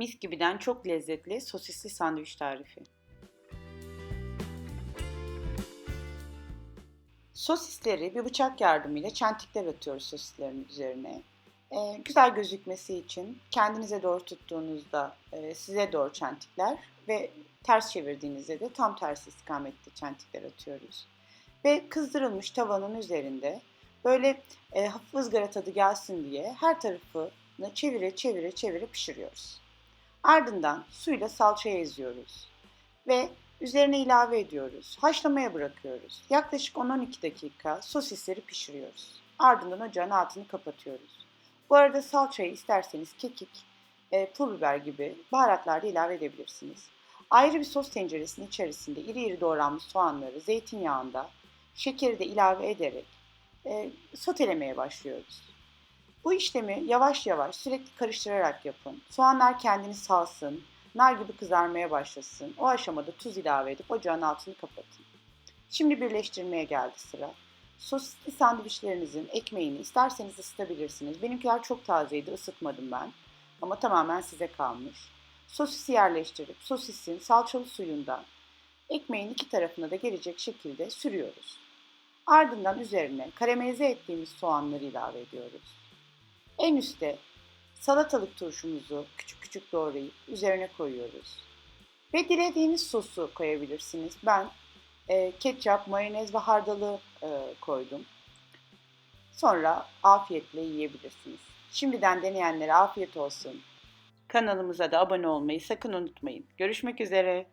Mis gibiden çok lezzetli sosisli sandviç tarifi. Sosisleri bir bıçak yardımıyla çentikler atıyoruz sosislerin üzerine. Ee, güzel gözükmesi için kendinize doğru tuttuğunuzda e, size doğru çentikler ve ters çevirdiğinizde de tam tersi istikamette çentikler atıyoruz. Ve kızdırılmış tavanın üzerinde böyle e, hafif ızgara tadı gelsin diye her tarafını çevire çevire çevire pişiriyoruz. Ardından suyla salçayı eziyoruz ve üzerine ilave ediyoruz. Haşlamaya bırakıyoruz. Yaklaşık 10-12 dakika sosisleri pişiriyoruz. Ardından ocağın altını kapatıyoruz. Bu arada salçayı isterseniz kekik, e, pul biber gibi baharatlar da ilave edebilirsiniz. Ayrı bir sos tenceresinin içerisinde iri iri doğranmış soğanları zeytinyağında şekeri de ilave ederek e, sotelemeye başlıyoruz. Bu işlemi yavaş yavaş sürekli karıştırarak yapın. Soğanlar kendini salsın, nar gibi kızarmaya başlasın. O aşamada tuz ilave edip ocağın altını kapatın. Şimdi birleştirmeye geldi sıra. Sosisli sandviçlerinizin ekmeğini isterseniz ısıtabilirsiniz. Benimkiler çok tazeydi, ısıtmadım ben. Ama tamamen size kalmış. Sosisi yerleştirip sosisin salçalı suyundan ekmeğin iki tarafına da gelecek şekilde sürüyoruz. Ardından üzerine karamelize ettiğimiz soğanları ilave ediyoruz. En üstte salatalık turşumuzu küçük küçük doğrayıp üzerine koyuyoruz. Ve dilediğiniz sosu koyabilirsiniz. Ben e, ketçap, mayonez ve hardalı e, koydum. Sonra afiyetle yiyebilirsiniz. Şimdiden deneyenlere afiyet olsun. Kanalımıza da abone olmayı sakın unutmayın. Görüşmek üzere.